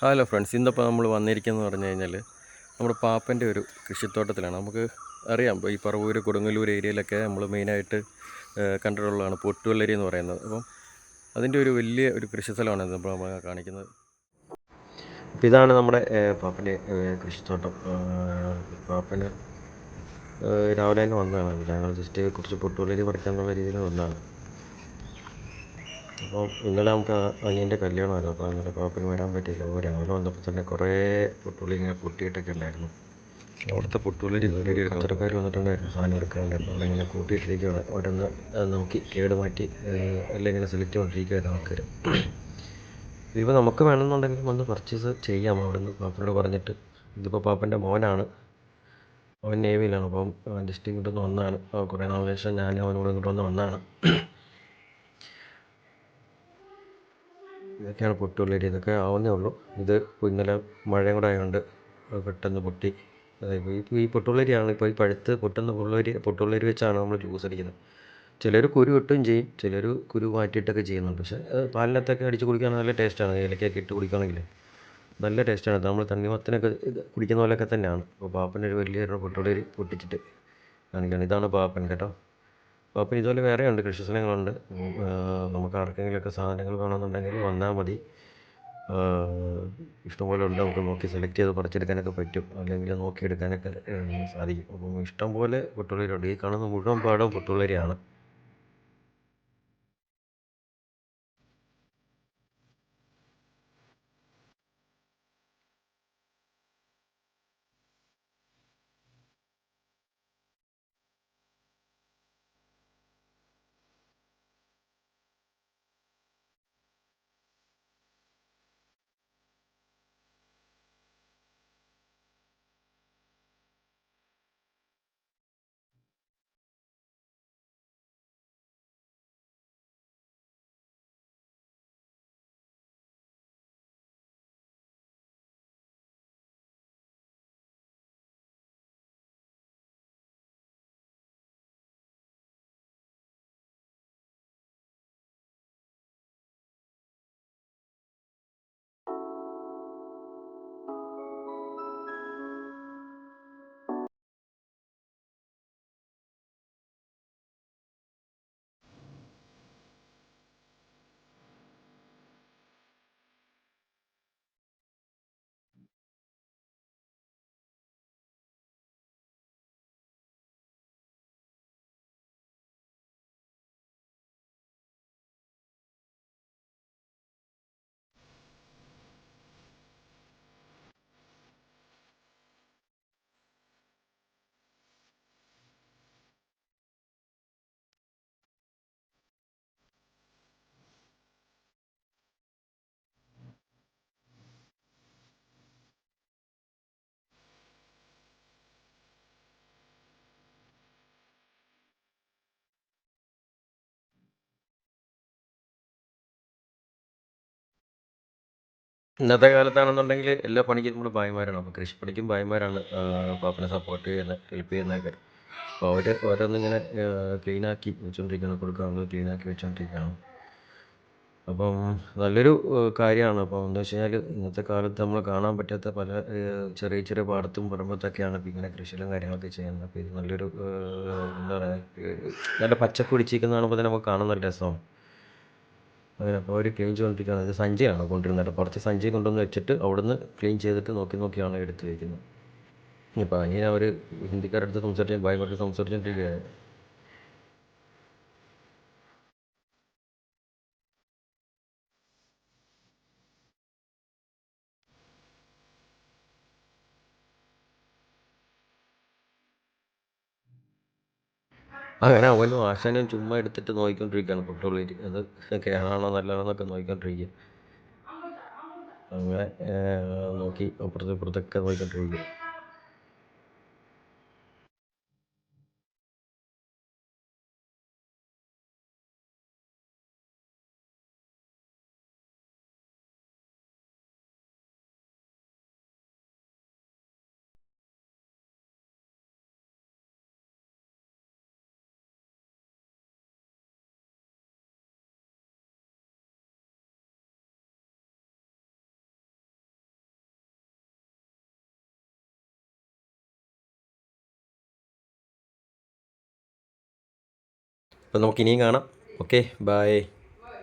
Hello friends ഇന്നിപ്പോൾ നമ്മൾ വന്നിരിക്കുന്നത് പറഞ്ഞു കഴിഞ്ഞാൽ നമ്മുടെ പാപ്പന്റെ ഒരു കൃഷിത്തോട്ടത്തിലാണ്. നമുക്ക് അറിയാം ഈ പറവൂർ കൊടുങ്ങല്ലൂർ ഏരിയയിലൊക്കെ നമ്മൾ മെയിനായിട്ട് കണ്ടിട്ടുള്ളതാണ് പൊട്ടുവെള്ളരി എന്ന് പറയുന്നത്. അപ്പം അതിന്റെ ഒരു വലിയ ഒരു കൃഷി സ്ഥലമാണ് ഇപ്പോൾ നമ്മൾ കാണിക്കുന്നത്. അപ്പോൾ ഇതാണ് നമ്മുടെ പാപ്പന്റെ കൃഷിത്തോട്ടം. പാപ്പന് രാവിലെ തന്നെ വന്നതാണ്. ഞങ്ങൾ ജസ്റ്റ് കുറച്ച് പൊട്ടുവെള്ളരി പറിക്കാനുള്ള രീതിയിൽ വന്നതാണ്. അപ്പോൾ ഇന്നലെ നമുക്ക് അനിയന്റെ കല്യാണമായിരുന്നു. അപ്പോൾ ഇന്നലെ പാപ്പന് വരാൻ പറ്റിയില്ല. അപ്പോൾ രാവിലെ വന്നപ്പോൾ തന്നെ കുറേ പൊട്ടുവെള്ളരി ഇങ്ങനെ പൊട്ടിയിട്ടൊക്കെ ഉണ്ടായിരുന്നു. അവിടുത്തെ പൊട്ടുവെള്ളരി കച്ചവടക്കാർ വന്നിട്ടുണ്ടായിരുന്നു സാധനം എടുക്കാനുണ്ടായിരുന്നു അവിടെ ഇങ്ങനെ കൂട്ടിയിട്ടിരിക്കുകയാണ് ഓരോന്ന് നോക്കി കേട് മാറ്റി എല്ലാം ഇങ്ങനെ സെലക്ട് ചെയ്തുകൊണ്ടിരിക്കുകയായിരുന്നു ആൾക്കാർ ഇതിപ്പോൾ നമുക്ക് വേണമെന്നുണ്ടെങ്കിൽ വന്ന് പർച്ചേസ് ചെയ്യാം. അവിടെ നിന്ന് പാപ്പനോട് പറഞ്ഞിട്ട്. ഇതിപ്പോൾ പാപ്പന്റെ മോനാണ്. അവൻ നേവിയിലാണ്. അപ്പം ജസ്റ്റ് ഇങ്ങോട്ടൊന്ന് വന്നാണ്. കുറേ നാളിന് ശേഷം ഞാൻ അവനോട് ഇങ്ങോട്ട് വന്ന് വന്നാണ്. ഇതൊക്കെയാണ് പൊട്ടുള്ളരി ഇതൊക്കെ ആവുന്നേ ഉള്ളൂ. ഇത് ഇപ്പോൾ ഇന്നലെ മഴയും കൂടെ ആയതുകൊണ്ട് പെട്ടെന്ന് പൊട്ടി. ഈ പൊട്ടുള്ളരിയാണ് ഇപ്പോൾ ഈ പഴുത്ത് പൊട്ടുന്ന പൊട്ടുള്ളരി പൊട്ടുള്ളരി വെച്ചാണ് നമ്മൾ ജ്യൂസ് അടിക്കുന്നത്. ചിലർ കുരു കിട്ടുകയും ചെയ്യും. ചിലർ കുരു മാറ്റിയിട്ടൊക്കെ ചെയ്യുന്നുണ്ട്. പക്ഷേ പാലിനകത്തൊക്കെ അടിച്ച് കുടിക്കാൻ നല്ല ടേസ്റ്റാണ്. ഇലക്കൊക്കെ ഇട്ട് കുടിക്കുകയാണെങ്കിൽ നല്ല ടേസ്റ്റാണ്. നമ്മൾ തണ്ണിമത്തനൊക്കെ ഇത് കുടിക്കുന്ന പോലെയൊക്കെ തന്നെയാണ്. അപ്പോൾ ഒരു വലിയ ഒരു പൊട്ടുള്ളരി പൊട്ടിച്ചിട്ട് കാണിക്കുകയാണ് ഇതാണ് പാപ്പൻ കേട്ടോ. പാപ്പൻ ഇതുപോലെ വേറെ ഉണ്ട് കൃഷി സ്ഥലങ്ങളുണ്ട്. നമുക്ക് ആർക്കെങ്കിലുമൊക്കെ സാധനങ്ങൾ വേണമെന്നുണ്ടെങ്കിൽ വന്നാൽ മതി. ഇഷ്ടംപോലെ ഉണ്ട്. നമുക്ക് നോക്കി സെലക്ട് ചെയ്ത് പറിച്ചെടുക്കാനൊക്കെ പറ്റും. അല്ലെങ്കിൽ നോക്കിയെടുക്കാനൊക്കെ എടുക്കാനൊക്കെ സാധിക്കും. അപ്പം ഇഷ്ടംപോലെ പൊട്ടുള്ളരിയുണ്ട് ഈ കാണുന്ന മുഴുവൻ പാടവും പൊട്ടുള്ളരിയാണ് ഇന്നത്തെ കാലത്താണെന്നുണ്ടെങ്കിൽ എല്ലാ പണിക്കും നമ്മൾ ഭായിമാരാണ്. അപ്പോൾ കൃഷിപ്പണിക്കും ഭായിമാരാണ് പാപ്പനെ സപ്പോർട്ട് ചെയ്യുന്ന ഹെൽപ്പ് ചെയ്യുന്നതൊക്കെ. അപ്പോൾ അവർ ഓരോന്നിങ്ങനെ ക്ലീനാക്കി വെച്ചുകൊണ്ടിരിക്കുകയാണ് കൊടുക്കാമെന്ന് ക്ലീനാക്കി വെച്ചുകൊണ്ടിരിക്കുകയാണ് അപ്പം നല്ലൊരു കാര്യമാണ്. അപ്പോൾ എന്താ വെച്ച് കഴിഞ്ഞാൽ ഇന്നത്തെ കാലത്ത് നമ്മൾ കാണാൻ പറ്റാത്ത പല ചെറിയ ചെറിയ പാടത്തും പറമ്പത്തൊക്കെയാണ് ഇപ്പോൾ ഇങ്ങനെ കൃഷികളും കാര്യങ്ങളൊക്കെ ചെയ്യുന്നത്. അപ്പോൾ ഇത് നല്ലൊരു എന്താ പറയുക നല്ല പച്ചപ്പ് പിടിച്ചിരിക്കുന്ന കാണുമ്പോൾ തന്നെ നമുക്ക് കാണാൻ നല്ല രസമാണ്. അങ്ങനെ അപ്പോൾ അവർ ക്ലീൻ ചെയ്തുകൊണ്ടിരിക്കുകയാണ് അത് സഞ്ചിയാണ് കൊണ്ടിരുന്നത് കുറച്ച് സഞ്ചി കൊണ്ടുവന്ന് വെച്ചിട്ട് അവിടുന്ന് ക്ലീൻ ചെയ്തിട്ട് നോക്കി നോക്കിയാണ് എടുത്ത് വയ്ക്കുന്നത് ഇനിയിപ്പോൾ അങ്ങനെ അവർ ഹിന്ദിക്കാരുടെ അടുത്ത് സംസാരിച്ച് ഭയങ്കര സംസാരിച്ചുകൊണ്ടിരിക്കുകയാണ് അങ്ങനെ അവനും ആശാനും ചുമ്മാ എടുത്തിട്ട് നോക്കിക്കൊണ്ടിരിക്കുകയാണ്. പൊട്ടുള്ളേര് അത് കേടാണോ നല്ലതാണോ എന്നൊക്കെ നോക്കിക്കൊണ്ടിരിക്കുക അങ്ങനെ നോക്കി അപ്പുറത്തും ഇപ്പുറത്തൊക്കെ നോക്കിക്കൊണ്ടിരിക്കുക അപ്പോൾ നമുക്ക് ഇനിയും കാണാം. Okay bye